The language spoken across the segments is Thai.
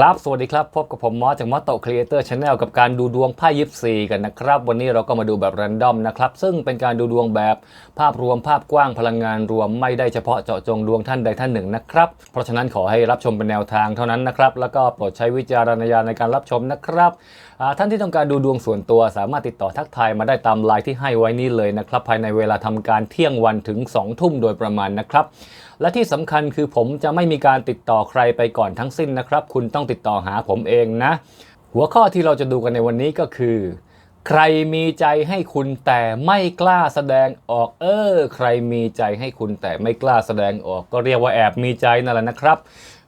ครับ สวัสดีครับ พบกับผมมอสจากมอสโตครีเอเตอร์ชาแนลกับการดูดวงไพ่ยิปซีกันนะครับ วันนี้เราก็มาดูแบบแรนดอมนะครับ ซึ่งเป็นการดูดวงแบบภาพรวมภาพกว้างพลังงานรวมไม่ได้เฉพาะเจาะจงดวงท่านใดท่านหนึ่งนะครับ เพราะฉะนั้นขอให้รับชมเป็นแนวทางเท่านั้นนะครับ แล้วก็โปรดใช้วิจารณญาณในการรับชมนะครับ ท่านที่ต้องการดูดวงส่วนตัวสามารถติดต่อทักทายมาได้ตามไลน์ที่ให้ไว้นี้เลยนะครับ ภายในเวลาทำการเที่ยงวันถึง 2 ทุ่มโดยประมาณนะครับ และที่สำคัญคือผมจะไม่มีการติดต่อใครไปก่อนทั้งสิ้นนะครับ คุณต้องติดต่อหาผมเองนะ หัวข้อที่เราจะดูกันในวันนี้ก็คือ ใครมีใจให้คุณแต่ไม่กล้าแสดงออก เออ ใครมีใจให้คุณแต่ไม่กล้าแสดงออก ก็เรียกว่าแอบมีใจนั่นแหละนะครับ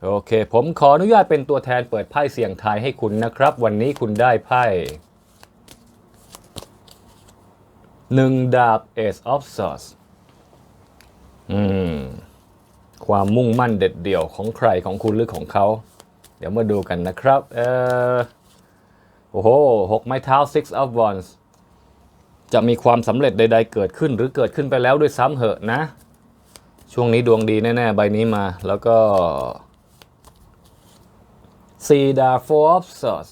โอเค ผมขออนุญาตเป็นตัวแทนเปิดไพ่เสี่ยงทายให้คุณนะครับ วันนี้คุณได้ไพ่หนึ่งดาบ Ace of Swords อืม ความมุ่งมั่นเด็ดเดี่ยวของใครของคุณหรือของเขา เดี๋ยวมาดูกันนะครับ เออ โอ้โหหกไม้เท้า six of wands จะมีความสำเร็จใด ๆ เกิดขึ้นหรือเกิดขึ้นไปแล้วด้วยซ้ำเหอะนะ ช่วงนี้ดวงดีแน่ ๆ ใบนี้มา แล้วก็สี่ดา four of swords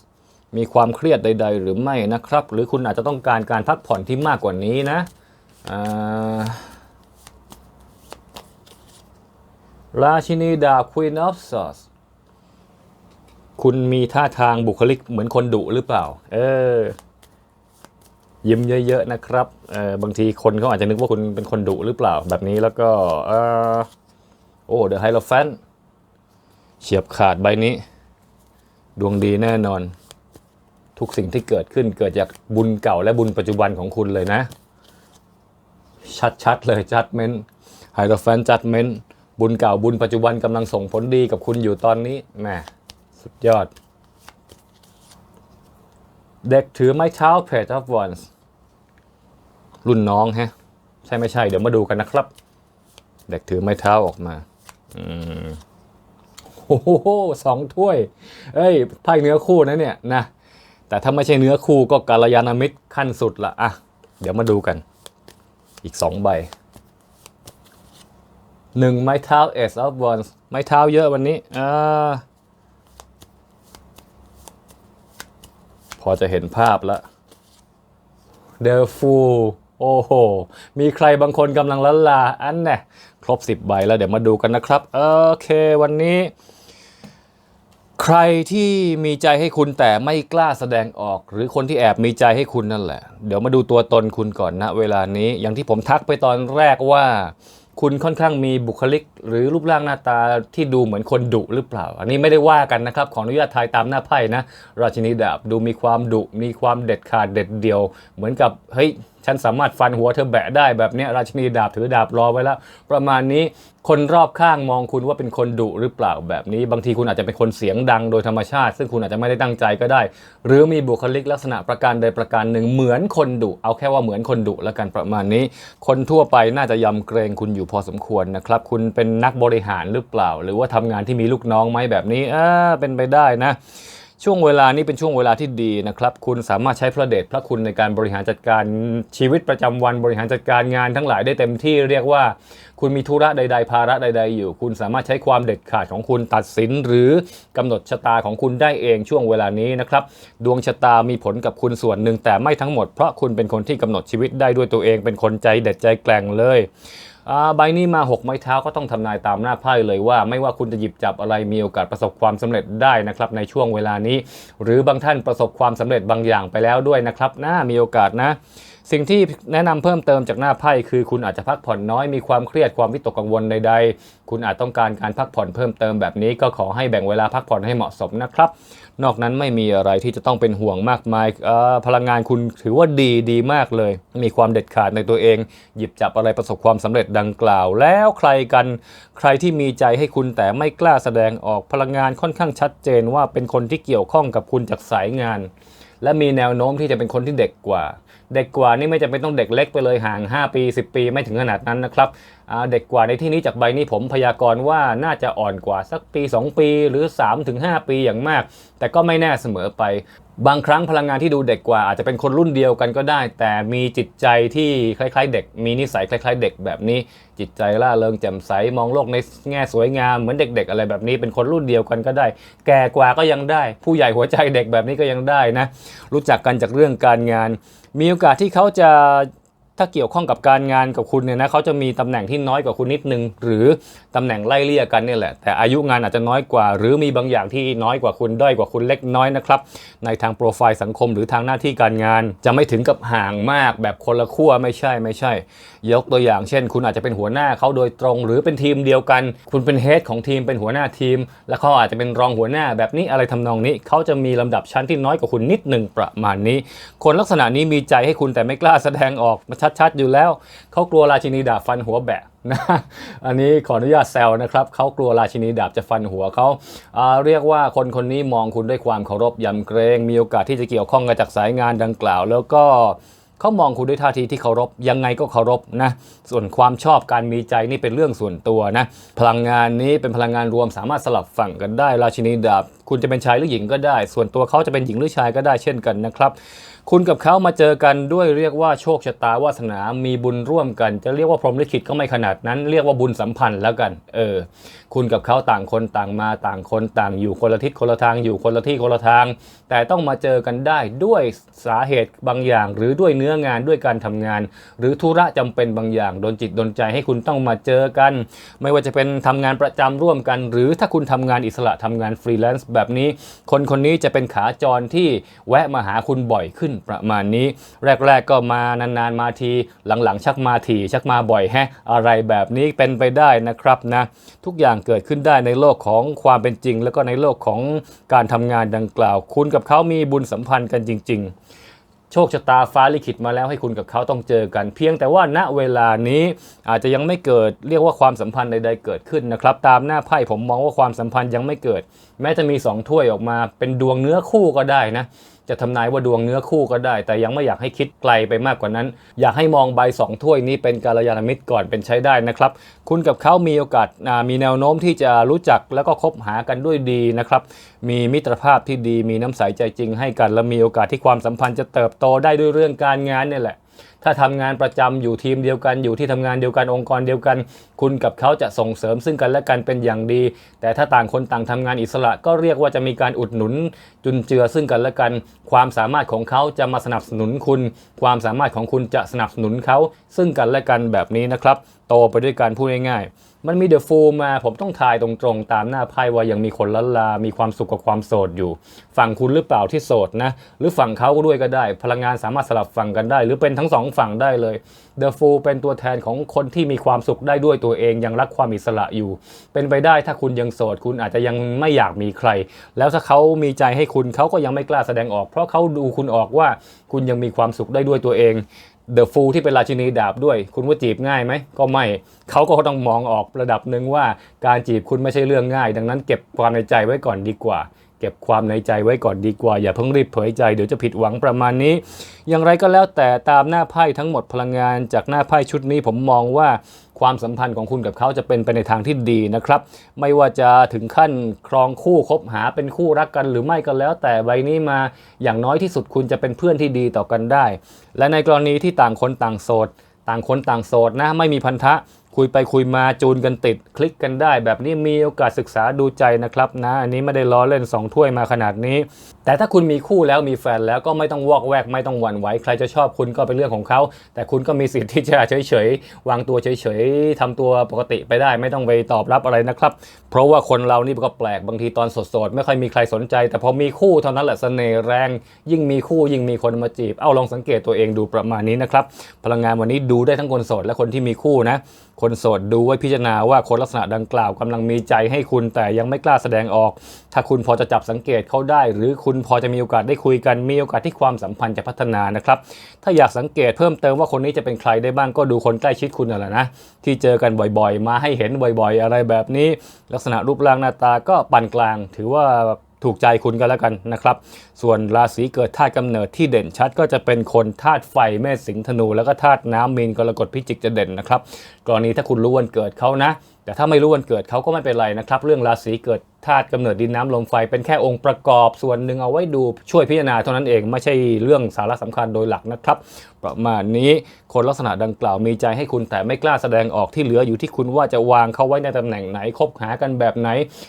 มีความเครียดใด ๆ หรือไม่นะครับ หรือคุณอาจจะต้องการการพักผ่อนที่มากกว่านี้นะราชินีดาบ Queen of Swords คุณมีท่าทางบุคลิกเหมือนคนดุหรือเปล่า เออ ยิ้มเยอะ ๆ นะครับเออบางทีคนเขาอาจจะนึกว่าคุณเป็นคนดุหรือเปล่า แบบนี้แล้วก็เออโอ้ The Hierophant เฉียบขาดใบนี้ ดวงดีแน่นอน ทุกสิ่งที่เกิดขึ้นเกิดจากบุญเก่าและบุญปัจจุบันของคุณเลยนะ ชัดๆเลย judgment Hierophant judgment บุญเก่าบุญปัจจุบันกำลังส่งผลดีกับคุณอยู่ตอนนี้แหม สุดยอด เด็กถือไม้เท้า Page of Wands รุ่นน้องฮะ ใช่ไม่ใช่ เดี๋ยวมาดูกันนะครับ เด็กถือไม้เท้าออกมา อืมโอ้โหสองถ้วย เอ้ยไพ่เนื้อคู่นะเนี่ยนะ แต่ถ้าไม่ใช่เนื้อคู่ก็กาลยานามิตรขั้นสุดละอะ เดี๋ยวมาดูกัน อีกสองใบหนึ่งไม้เท้า Ace of Wands ไม้เท้าเยอะวันนี้อ่า อจะเห็นภาพแล้ว The Fool โอ้โห มีใครบางคนกำลังละลา อันน่ครบ 10 ใบแล้วเดี๋ยวมาดูกันนะครับ โอเควันนี้ ใครที่มีใจให้คุณแต่ไม่กล้าแสดงออก หรือคนที่แอบมีใจให้คุณนั่นแหละ เดี๋ยวมาดูตัวตนคุณก่อนนะ เวลานี้อย่างที่ผมทักไปตอนแรกว่า คุณค่อนข้างมีบุคลิก หรือรูปร่างหน้าตาที่ดูเหมือนคนดุหรือเปล่า อันนี้ไม่ได้ว่ากันนะครับขออนุญาตทายตามหน้าไพ่นะ ราชินีดาบดูมีความดุมีความเด็ดขาดเด็ดเดี่ยว เหมือนกับเฮ้ย ฉันสามารถฟันหัวเธอแบะได้แบบนี้ราชินีดาบถือดาบรอไว้แล้วประมาณนี้คนรอบข้างมองคุณว่าเป็นคนดุหรือเปล่าแบบนี้ บางทีคุณอาจจะเป็นคนเสียงดังโดยธรรมชาติ ซึ่งคุณอาจจะไม่ได้ตั้งใจก็ได้ หรือมีบุคลิกลักษณะประการใดประการหนึ่งเหมือนคนดุเอาแค่ว่าเหมือนคนดุแล้วกันประมาณนี้ คนทั่วไปน่าจะยำเกรงคุณอยู่พอสมควรนะครับ คุณเป็นนักบริหารหรือเปล่า หรือว่าทำงานที่มีลูกน้องไหมแบบนี้เอ่าเป็นไปได้นะ ช่วงเวลานี้เป็นช่วงเวลาที่ดีนะครับ คุณสามารถใช้พระเดชพระคุณในการบริหารจัดการชีวิตประจำวันบริหารจัดการงานทั้งหลายได้เต็มที่เรียกว่า คุณมีธุระใด ๆ ภาระใด ๆ อยู่ คุณสามารถใช้ความเด็ดขาดของคุณตัดสิน หรือกำหนดชะตาของคุณได้เองช่วงเวลานี้นะครับ ดวงชะตามีผลกับคุณส่วนหนึ่งแต่ไม่ทั้งหมดเพราะคุณเป็นคนที่กำหนดชีวิตได้ด้วยตัวเองเป็นคนใจเด็ดใจแกร่งเลย ใบนี้มา 6 ไม้เท้าก็ต้องทำนายตามหน้าไพ่เลยว่า ไม่ว่าคุณจะหยิบจับอะไรมีโอกาสประสบความสำเร็จได้นะครับในช่วงเวลานี้ หรือบางท่านประสบความสำเร็จบางอย่างไปแล้วด้วยนะครับน่ามีโอกาสนะ สิ่งที่แนะนำเพิ่มเติมจากหน้าไพ่คือคุณอาจจะพักผ่อนน้อยมีความเครียดความวิตกกังวลใด ๆ คุณอาจต้องการการพักผ่อนเพิ่มเติมแบบนี้ก็ขอให้แบ่งเวลาพักผ่อนให้เหมาะสมนะครับ นอกนั้นไม่มีอะไรที่จะต้องเป็นห่วงมากมายพลังงานคุณถือว่าดีดีมากเลย มีความเด็ดขาดในตัวเอง หยิบจับอะไรประสบความสำเร็จดังกล่าว แล้วใครกันใครที่มีใจให้คุณแต่ไม่กล้าแสดงออกพลังงานค่อนข้างชัดเจนว่าเป็นคนที่เกี่ยวข้องกับคุณจากสายงาน และมีแนวโน้มที่จะเป็นคนที่เด็กกว่า เด็กกว่านี่ไม่จำเป็นต้องเด็กเล็กไปเลยห่าง 5 ปี 10 ปีไม่ถึงขนาดนั้นนะครับเด็กกว่าในที่นี้จากใบนี้ผมพยากรณ์ว่าน่าจะอ่อนกว่าสักปี 2 ปีหรือ 3-5 ปีอย่างมาก แต่ก็ไม่แน่เสมอไป บางครั้งพลังงานที่ดูเด็กกว่าอาจจะเป็นคนรุ่นเดียวกันก็ได้ แต่มีจิตใจที่คล้ายๆ เด็ก มีนิสัยคล้าย ๆ เด็กแบบนี้ จิตใจล่าเริงแจ่มใสมองโลกในแง่สวยงามเหมือนเด็ก ๆ อะไรแบบนี้ เป็นคนรุ่นเดียวกันก็ได้ แก่กว่าก็ยังได้ ผู้ใหญ่หัวใจเด็กแบบนี้ก็ยังได้นะ รู้จักกันจากเรื่องการงาน มีโอกาสที่เขาจะ ถ้าเกี่ยวข้องกับการงานกับคุณเนี่ยนะเขาจะมีตำแหน่งที่น้อยกว่าคุณนิดนึง หรือตำแหน่งไล่เลี่ยกันเนี่ยแหละ แต่อายุงานอาจจะน้อยกว่า หรือมีบางอย่างที่น้อยกว่าคุณด้อยกว่าคุณเล็กน้อยนะครับ ในทางโปรไฟล์สังคมหรือทางหน้าที่การงาน จะไม่ถึงกับห่างมากแบบคนละขั้วไม่ใช่ไม่ใช่ ยกตัวอย่างเช่น คุณอาจจะเป็นหัวหน้าเขาโดยตรง หรือเป็นทีมเดียวกัน คุณเป็นเฮดของทีมเป็นหัวหน้าทีม แล้วเขาอาจจะเป็นรองหัวหน้าแบบนี้อะไรทำนองนี้เขาจะมีลำดับชั้นที่น้อยกว่าคุณนิดหนึ่งประมาณนี้ คนลักษณะนี้มีใจให้คุณแต่ไม่กล้าแสดงออกมาชัดๆ อยู่แล้ว เขากลัวราชินีดาบฟันหัวแบะนะอันนี้ขออนุญาตแซวนะครับเขากลัวราชินีดาบจะฟันหัวเขาอ่าเรียกว่าคนคนนี้มองคุณด้วยความเคารพยำเกรง มีโอกาสที่จะเกี่ยวข้องกับจากสายงานดังกล่าว แล้วก็เขามองคุณด้วยท่าทีที่เคารพยังไงก็เคารพนะส่วนความชอบการมีใจนี่เป็นเรื่องส่วนตัวนะพลังงานนี้เป็นพลังงานรวมสามารถสลับฝั่งกันได้ ราชินีดาบคุณจะเป็นชายหรือหญิงก็ได้ ส่วนตัวเขาจะเป็นหญิงหรือชายก็ได้เช่นกันนะครับ คุณกับเขามาเจอกันด้วยเรียกว่าโชคชะตาวาสนา มีบุญร่วมกัน จะเรียกว่าพรหมลิขิตก็ไม่ขนาดนั้น เรียกว่าบุญสัมพันธ์แล้วกัน เออ คุณกับเขาต่างคนต่างมาต่างคนต่างอยู่คนละทิศคนละทางอยู่คนละที่คนละทาง แต่ต้องมาเจอกันได้ด้วยสาเหตุบางอย่าง หรือด้วยเนื้องานด้วยการทำงาน หรือธุระจำเป็นบางอย่างโดนจิตโดนใจให้คุณต้องมาเจอกัน ไม่ว่าจะเป็นทำงานประจำร่วมกัน หรือถ้าคุณทำงานอิสระทำงานฟรีแลนซ์แบบนี้ คนคนนี้จะเป็นขาจรที่แวะมาหาคุณบ่อยขึ้นประมาณนี้ แรก ๆ ก็มานานๆมาที หลังๆ ชักมาทีชักมาบ่อยแฮะอะไรแบบนี้เป็นไปได้นะครับนะ ทุกอย่างเกิดขึ้นได้ในโลกของความเป็นจริง แล้วก็ในโลกของการทำงานดังกล่าว คุณกับเขามีบุญสัมพันธ์กันจริง ๆ โชคชะตาฟ้าลิขิตมาแล้วให้คุณกับเขาต้องเจอกัน เพียงแต่ว่าณเวลานี้อาจจะยังไม่เกิดเรียกว่าความสัมพันธ์ใดๆเกิดขึ้นนะครับ ตามหน้าไพ่ผมมองว่าความสัมพันธ์ยังไม่เกิด แม้จะมีสองถ้วยออกมาเป็นดวงเนื้อคู่ก็ได้นะ จะทำนายว่าดวงเนื้อคู่ก็ได้ แต่ยังไม่อยากให้คิดไกลไปมากกว่านั้น อยากให้มองใบสองถ้วยนี้เป็นกาลยานมิตรก่อนเป็นใช้ได้นะครับ คุณกับเขามีโอกาสมีแนวโน้มที่จะรู้จักแล้วก็คบหากันด้วยดีนะครับ มีมิตรภาพที่ดี มีน้ำใสใจจริงให้กัน และมีโอกาสที่ความสัมพันธ์จะเติบโตได้ด้วยเรื่องการงานนี่แหละ ถ้าทำงานประจำอยู่ทีมเดียวกัน อยู่ที่ทำงานเดียวกันองค์กรเดียวกัน คุณกับเขาจะส่งเสริมซึ่งกันและกันเป็นอย่างดี แต่ถ้าต่างคนต่างทำงานอิสระ ก็เรียกว่าจะมีการอุดหนุน จุนเจือซึ่งกันและกัน ความสามารถของเขาจะมาสนับสนุนคุณ ความสามารถของคุณจะสนับสนุนเขาซึ่งกันและกันแบบนี้นะครับ โตไปด้วยกันพูดง่ายๆ มันมีเดอะฟูลมา ผมต้องทายตรงๆ ตามหน้าไพ่ว่ายังมีคนละลา มีความสุขกับความโสดอยู่ ฝั่งคุณหรือเปล่าที่โสดนะ หรือฝั่งเขาก็ด้วยก็ได้ พลังงานสามารถสลับฝั่งกันได้ หรือเป็นทั้งสองฝั่งได้เลยเดอะฟูลเป็นตัวแทนของคนที่มีความสุขได้ด้วยตัวเองยังรักความอิสระอยู่ เป็นไปได้ถ้าคุณยังโสด คุณอาจจะยังไม่อยากมีใคร แล้วถ้าเขามีใจให้คุณเขาก็ยังไม่กล้าแสดงออก เพราะเขาดูคุณออกว่าคุณยังมีความสุขได้ด้วยตัวเอง เดอะฟูลที่เป็นราชินีดาบด้วย คุณว่าจีบง่ายไหม ก็ไม่ เขาก็ต้องมองออกระดับหนึ่งว่าการจีบคุณไม่ใช่เรื่องง่าย ดังนั้นเก็บความในใจไว้ก่อนดีกว่า เก็บความในใจไว้ก่อนดีกว่า อย่าเพิ่งรีบเผยใจเดี๋ยวจะผิดหวังประมาณนี้ อย่างไรก็แล้วแต่ตามหน้าไพ่ทั้งหมดพลังงานจากหน้าไพ่ชุดนี้ผมมองว่าความสัมพันธ์ของคุณกับเขาจะเป็นไปในทางที่ดีนะครับ ไม่ว่าจะถึงขั้นครองคู่คบหาเป็นคู่รักกันหรือไม่ก็แล้ว แต่ใบนี้มาอย่างน้อยที่สุดคุณจะเป็นเพื่อนที่ดีต่อกันได้ และในกรณีที่ต่างคนต่างโสดต่างคนต่างโสดนะไม่มีพันธะ คุยไปคุยมาจูนกันติด คลิกกันได้ แบบนี้มีโอกาสศึกษาดูใจนะครับนะ อันนี้ไม่ได้ล้อเล่น 2 ถ้วยมาขนาดนี้ แต่ถ้าคุณมีคู่แล้วมีแฟนแล้วก็ไม่ต้องวอกแวกไม่ต้องหวั่นไหวใครจะชอบคุณก็เป็นเรื่องของเขา แต่คุณก็มีสิทธิ์ที่จะเฉยๆวางตัวเฉยๆทำตัวปกติไปได้ ไม่ต้องไปตอบรับอะไรนะครับ เพราะว่าคนเรานี่ก็แปลกบางทีตอนสดๆ ไม่ค่อยมีใครสนใจ แต่พอมีคู่เท่านั้นแหละเสน่ห์แรง ยิ่งมีคู่ยิ่งมีคนมาจีบ เอาลองสังเกตตัวเองดูประมาณนี้นะครับพลังงานวันนี้ดูได้ทั้งคนโสดและคนที่มีคู่นะคนโสดดูไว้พิจารณาว่าคนลักษณะดังกล่าวกำลังมีใจให้คุณแต่ยังไม่กล้าแสดงออก ถ้าคุณพอจะจับสังเกตเขาได้หรือคุณณพอจะมีโอกาสได้คุยกัน มีโอกาสที่ความสัมพันธ์จะพัฒนานะครับ ถ้าอยากสังเกตเพิ่มเติมว่าคนนี้จะเป็นใครได้บ้างก็ดูคนใกล้ชิดคุณนั่นแหละนะ ที่เจอกันบ่อยๆ มาให้เห็นบ่อยๆ อะไรแบบนี้ ลักษณะรูปร่างหน้าตาก็ปานกลาง ถือว่าถูกใจคุณกันแล้วกันนะครับ ส่วนราศีเกิดธาตุกำเนิดที่เด่นชัด ก็จะเป็นคนธาตุไฟเมษสิงห์ธนู แล้วก็ธาตุน้ำมีนกรกฎพิจิกจะเด่นนะครับ กรณีถ้าคุณรู้วันเกิดเขานะ แต่ถ้าไม่รู้วันเกิดเขาก็ไม่เป็นไรนะครับ เรื่องราศีเกิดธาตุกำเนิดดินน้ำลมไฟ เป็นแค่องค์ประกอบส่วนหนึ่งเอาไว้ดูช่วยพิจารณาเท่านั้นเองไม่ใช่เรื่องสาระสำคัญโดยหลักนะครับ ประมาณนี้คนลักษณะดังกล่าวมีใจให้คุณแต่ไม่กล้าแสดงออกที่เหลืออยู่ที่คุณว่าจะวางเขาไว้ในตำแหน่งไหนคบหากันแบบไหน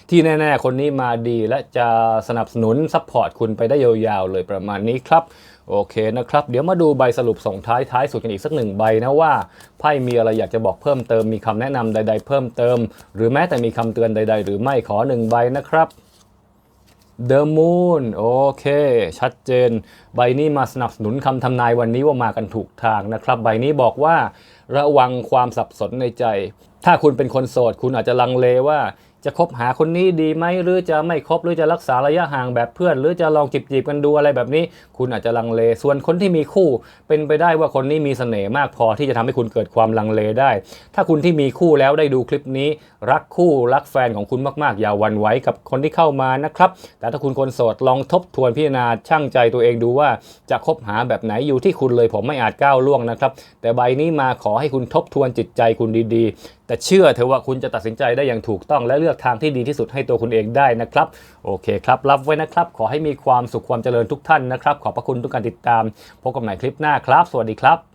ที่แน่ๆ คนนี้มาดีและจะสนับสนุนซัพพอร์ตคุณไปได้ยาวๆเลยประมาณนี้ครับ โอเคนะครับ เดี๋ยวมาดูใบสรุปส่งท้ายท้ายสุดกันอีกสักหนึ่งใบนะว่าไพ่มีอะไรอยากจะบอกเพิ่มเติมมีคำแนะนำใด ๆ เพิ่มเติม หรือแม้แต่มีคำเตือนใด ๆ หรือไม่ขอหนึ่งใบนะครับ The Moon โอเค ชัดเจน ใบนี้มาสนับสนุนคำทำนายวันนี้ว่ามากันถูกทางนะครับ ใบนี้บอกว่า ระวังความสับสนในใจ ถ้าคุณเป็นคนโสด คุณอาจจะลังเลว่า จะคบหาคนนี้ดีไหมหรือจะไม่คบหรือจะรักษาระยะห่างแบบเพื่อน หรือจะลองจีบจีบๆกันดูอะไรแบบนี้ คุณอาจจะลังเล ส่วนคนที่มีคู่ เป็นไปได้ว่าคนนี้มีเสน่ห์มากพอที่จะทำให้คุณเกิดความลังเลได้ ถ้าคุณที่มีคู่แล้วได้ดูคลิปนี้ รักคู่รักแฟนของคุณมากๆ อย่าวันไหวกับคนที่เข้ามานะครับ แต่ถ้าคุณคนโสดลองทบทวนพิจารณาช่างใจตัวเองดูว่าจะคบหาแบบไหนอยู่ที่คุณเลยผมไม่อาจก้าวล่วงนะครับ แต่ใบนี้มาขอให้คุณทบทวนจิตใจคุณดีๆ แต่เชื่อเถอะว่าคุณจะตัดสินใจได้อย่างถูกต้องและเลือกทางที่ดีที่สุดให้ตัวคุณเองได้นะครับโอเคครับรับไว้นะครับ ขอให้มีความสุขความเจริญทุกท่านนะครับ ขอบพระคุณทุกการติดตามพบกันใหม่คลิปหน้าครับ สวัสดีครับ